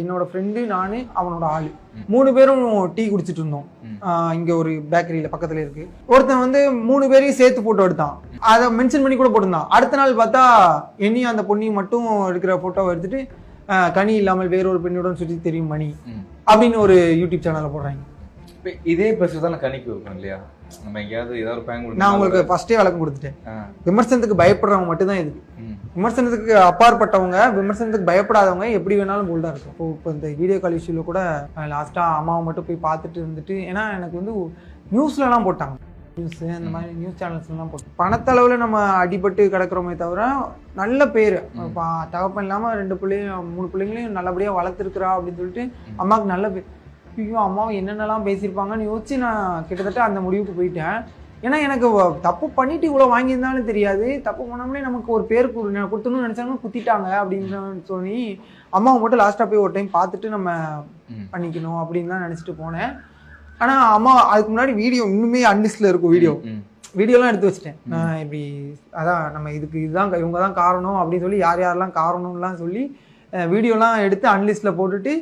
என்னோட ஃப்ரெண்டு நானு அவனோட ஆளு. மூணு பேரும் டீ குடிச்சிட்டு இருந்தோம். இங்க ஒரு பேக்கரியில பக்கத்துல இருக்கு. ஒருத்தன் வந்து மூணு பேரையும் சேர்த்து போட்டோ எடுத்தான். அதை மென்ஷன் பண்ணி கூட போட்டிருந்தான். அடுத்த நாள் பார்த்தா என்னையும் அந்த பொண்ணையும் மட்டும் எடுக்கிற போட்டோவை எடுத்துட்டு கனி இல்லாமல் வேறொரு பெண்ணுடன் சுற்றி தெரியும் மணி அப்படின்னு ஒரு யூடியூப் சேனல்ல போடுறாங்க. இதே பிரச்சனை தான் கணிக்கு இருக்கும் இல்லையா? நம்ம எங்கேயாவது ஏதாவது பேங்க் நான் உங்களுக்கு ஃபர்ஸ்டே விளக்கம் கொடுத்துட்டேன். விமர்சனத்துக்கு பயப்படுறவங்க மட்டும்தான் இது. விமர்சனத்துக்கு அப்பாற்பட்டவங்க விமர்சனத்துக்கு பயப்படாதவங்க எப்படி வேணாலும் போல்டா இருக்கும் இப்போ இப்போ இந்த வீடியோ கால் இஷ்யூல கூட லாஸ்ட்டாக அம்மாவை மட்டும் போய் பார்த்துட்டு இருந்துட்டு ஏன்னா எனக்கு வந்து நியூஸ்லலாம் போட்டாங்க. நியூஸ் அந்த மாதிரி நியூஸ் சேனல்ஸ்லாம் போட்டு. பணத்தளவில் நம்ம அடிபட்டு கிடக்குறோமே தவிர நல்ல பேர். தகப்பன் இல்லாமல் ரெண்டு பிள்ளையும் மூணு பிள்ளைங்களையும் நல்லபடியாக வளர்த்துருக்குறா அப்படின்னு சொல்லிட்டு அம்மாவுக்கு நல்ல பேர் ஐயோ அம்மாவை என்னென்னலாம் பேசியிருப்பாங்கன்னு யோசிச்சு நான் கிட்டத்தட்ட அந்த முடிவுக்கு போயிட்டேன். ஏன்னா எனக்கு தப்பு பண்ணிட்டு இவ்வளோ வாங்கியிருந்தாலும் தெரியாது. தப்பு பண்ணாமலே நமக்கு ஒரு பேர் கொடுத்தணும்னு நினச்சாங்க குத்திட்டாங்க அப்படின்னு சொல்லி அம்மாவை மட்டும் லாஸ்ட்டாக போய் ஒரு டைம் பார்த்துட்டு நம்ம பண்ணிக்கணும் அப்படின்னு தான் நினச்சிட்டு போனேன். ஆனால் அம்மா அதுக்கு முன்னாடி வீடியோ இன்னுமே அன்லிஸ்டில் இருக்கும் வீடியோ வீடியோலாம் எடுத்து வச்சிட்டேன். நான் இப்படி அதான் நம்ம இதுக்கு இதுதான் இவங்க தான் காரணம் அப்படின்னு சொல்லி யார் யாரெல்லாம் காரணம்லாம் சொல்லி வீடியோலாம் எடுத்து அன்லிஸ்ட்டில் போட்டுட்டு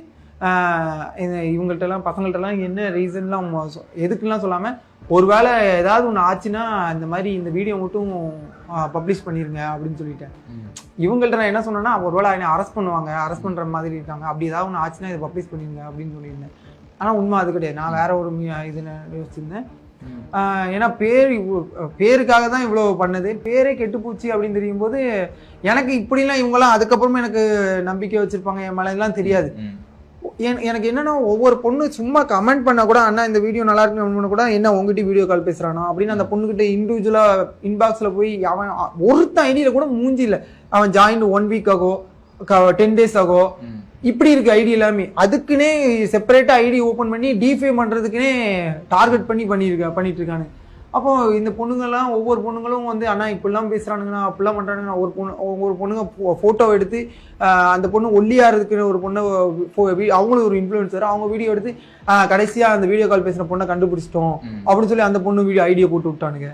இவங்கள்ட்டலாம் பசங்கள்ட்டலாம் என்ன ரீசன்லாம் எதுக்குலாம் சொல்லாமல் ஒருவேளை ஏதாவது ஒன்று ஆச்சுன்னா இந்த மாதிரி இந்த வீடியோ மட்டும் பப்ளிஷ் பண்ணிருங்க அப்படின்னு சொல்லிட்டேன். இவங்கள்ட்ட நான் என்ன சொன்னேன்னா ஒருவேளை என்னை அரெஸ்ட் பண்ணுவாங்க அரெஸ்ட் பண்ணுற மாதிரி இருக்காங்க. அப்படி ஏதாவது ஒன்று ஆச்சுன்னா இதை பப்ளிஷ் பண்ணிருங்க அப்படின்னு சொல்லியிருந்தேன். ஆனால் உண்மை அது கிடையாது. நான் வேற ஒரு இது யோசிச்சிருந்தேன். ஏன்னா பேர் பேருக்காக தான் இவ்வளோ பண்ணது. பேரே கெட்டு போச்சு அப்படின்னு தெரியும் போது எனக்கு இப்படிலாம் இவங்கெல்லாம் அதுக்கப்புறமா எனக்கு நம்பிக்கை வச்சிருப்பாங்க. என் மேலாம் தெரியாது. எனக்கு என்னன்னா ஒவ்வொரு பொண்ணு சும்மா கமெண்ட் பண்ண கூட அண்ணா இந்த வீடியோ நல்லா இருக்குன்னு கூட என்ன உங்ககிட்ட வீடியோ கால் பேசுறானோ? அப்படின்னு அந்த பொண்ணுகிட்ட இண்டிவிஜுவலா இன்பாக்ஸ்ல போய் அவன் ஒருத்த ஐடியில கூட மூஞ்சி இல்ல. அவன் join one week ago ten days ago இப்படி இருக்கு ஐடி எல்லாமே. அதுக்குன்னே செப்பரேட்டா ஐடி ஓபன் பண்ணி டிஃபை பண்றதுக்குனே டார்கெட் பண்ணி பண்ணிருக்க பண்ணிட்டு இருக்கானு. அப்போ இந்த பொண்ணுங்கெல்லாம் ஒவ்வொரு பொண்ணுங்களும் வந்து அண்ணா இப்படிலாம் பேசுறானுங்கண்ணா அப்படிலாம் பண்றானுங்கண்ணா. ஒரு பொண்ணு ஒவ்வொரு பொண்ணுங்க போட்டோ எடுத்து அந்த பொண்ணு ஒல்லியா இருக்கிற ஒரு பொண்ணை அவங்களும் ஒரு இன்ஃப்ளூயன்சர் அவங்க வீடியோ எடுத்து ஆஹ் கடைசியா அந்த வீடியோ கால் பேசுற பொண்ணை கண்டுபிடிச்சிட்டோம். அப்படின்னு சொல்லி அந்த பொண்ணு வீடியோ ஐடியா போட்டு விட்டானுங்க.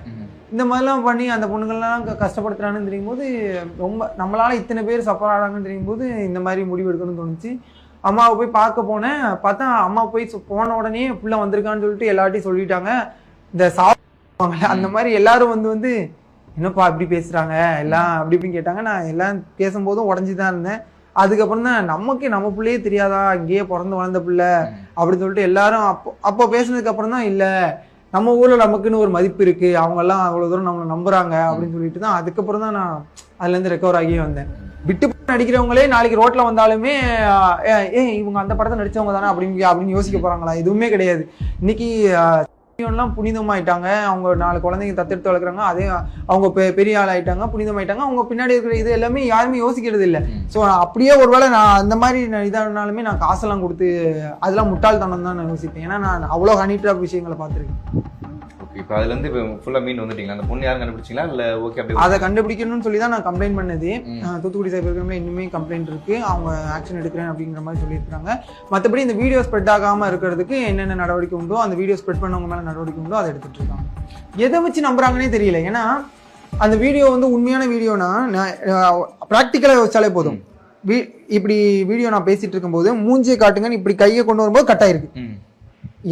இந்த மாதிரிலாம் பண்ணி அந்த பொண்ணுங்கள்லாம் க- கஷ்டப்படுத்துறான்னு தெரியும் போது ரொம்ப நம்மளால இத்தனை பேர் சஃபர் ஆகிறாங்கன்னு தெரியும் போது இந்த மாதிரி முடிவு எடுக்கணும்னு தோணுச்சு. அம்மாவை போய் பார்க்க போனேன். பார்த்தா அம்மா போய் சொ- போன உடனே புள்ள வந்திருக்கான்னு சொல்லிட்டு எல்லார்ட்டையும் சொல்லிட்டாங்க. இந்த சாப்பிடுவாங்கல்ல அந்த மாதிரி எல்லாரும் வந்து வந்து என்னப்பா இப்படி பேசுறாங்க? எல்லாம் அப்படி இப்படின்னு கேட்டாங்க. நான் எல்லாம் பேசும்போதும் உடஞ்சி தான் இருந்தேன். அதுக்கப்புறம் தான் நமக்கு நம்ம பிள்ளையே தெரியாதா? இங்கேயே பிறந்து வளர்ந்த பிள்ளை. அப்படின்னு சொல்லிட்டு எல்லாரும் அப்போ அப்போ பேசுனதுக்கு அப்புறம் தான் இல்லை நம்ம ஊர்ல நமக்குன்னு ஒரு மதிப்பு இருக்கு. அவங்க எல்லாம் அவ்வளவு தூரம் நம்மளை நம்புறாங்க. அப்படின்னு சொல்லிட்டு தான் அதுக்கப்புறம் தான் நான் அதுல இருந்து ரெக்கவர் ஆகியே வந்தேன். விட்டு நடிக்கிறவங்களே நாளைக்கு ரோட்ல வந்தாலுமே ஏ இவங்க அந்த படத்தை நடிச்சவங்க தானே? அப்படின்னு அப்படின்னு யோசிக்க போறாங்களா? எதுவுமே கிடையாது. இன்னைக்கு எல்லாம் புனிதமாயிட்டாங்க. அவங்க நாலு குழந்தைங்க தத்தெடுத்து வளர்க்குறாங்க. அதே அவங்க பெ- பெரிய ஆள் ஆயிட்டாங்க புனிதமாயிட்டாங்க. அவங்க பின்னாடி இருக்கிற இது எல்லாமே யாருமே யோசிக்கிறது இல்லை. ஸோ அப்படியே ஒருவேளை நான் அந்த மாதிரி இதானாலுமே நான் காசெல்லாம் கொடுத்து அதெல்லாம் முட்டாள்தனம் தான் நான் யோசிப்பேன். ஏன்னா நான் அவ்வளோ ஹனி ட்ராப் விஷயங்களை பார்த்துருக்கேன். ஓகே இப்போ அதுல இருந்து இப்போ ஃபுல்லா மீன் வந்துட்டீங்களா? அந்த பொண்ணு யாரும் கண்டுபிடிச்சிங்களா? இல்ல ஓகே அப்படியே அதை கண்டுபிடிக்கணும்னு சொல்லி தான் நான் கம்ப்ளைண்ட் பண்ணது. தூத்துக்குடி சைபர் கிரைம்ல இன்னுமே கம்ப்ளைண்ட் இருக்கு. அவங்க ஆக்ஷன் எடுக்கிறேன் அப்படிங்கிற மாதிரி சொல்லியிருக்காங்க மற்றபடி இந்த வீடியோ ஸ்ப்ரெட் ஆகாம இருக்கிறதுக்கு என்னென்ன நடவடிக்கை உண்டோ அந்த வீடியோ ஸ்ப்ரெட் பண்ணவங்க மேல நடவடிக்கை உண்டோ அதை எடுத்துட்டு இருக்காங்க. எதை வச்சு நம்புறாங்கன்னே தெரியல. ஏன்னா அந்த வீடியோ வந்து உண்மையான வீடியோனா ப்ராக்டிக்கலாக யோசிச்சாலே போதும். இப்படி வீடியோ நான் பேசிட்டு இருக்கும்போது மூஞ்சியை காட்டுங்கன்னு இப்படி கையை கொண்டு வரும்போது கட் ஆயிருக்கு ம்.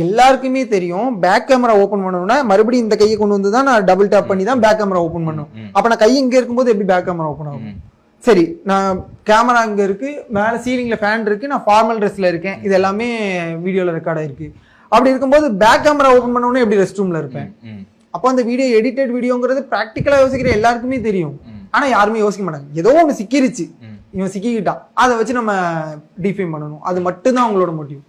எல்லாருக்குமே தெரியும். பேக் கேமரா ஓபன் பண்ணணும்னா மறுபடியும் இந்த கையை கொண்டு வந்து தான் நான் டபுள் டேப் பண்ணி தான் பேக் கேமரா ஓபன் பண்ணும். அப்ப நான் கை இங்க இருக்கும்போது எப்படி பேக் கேமரா ஓபன் ஆகும். சரி நான் கேமரா இங்க இருக்கு மேல சீலிங்ல ஃபேன் இருக்கு நான் ஃபார்மல் ட்ரெஸ்ல இருக்கேன். இது எல்லாமே வீடியோல ரெக்கார்ட் ஆயிருக்கு. அப்படி இருக்கும்போது பேக் கேமரா ஓபன் பண்ண எப்படி ரெஸ்ட் ரூம்ல இருப்பேன். அப்போ அந்த வீடியோ எடிட்டட் வீடியோங்கிறது ப்ராக்டிக்கலா யோசிக்கிற எல்லாருக்குமே தெரியும். ஆனா யாருமே யோசிக்க மாட்டாங்க. ஏதோ ஒன்று சிக்கிருச்சு. இவன் சிக்கிக்கிட்டான். அதை வச்சு நம்ம டிஃபைன் பண்ணணும். அது மட்டும்தான் அவங்களோட மோட்டிவ்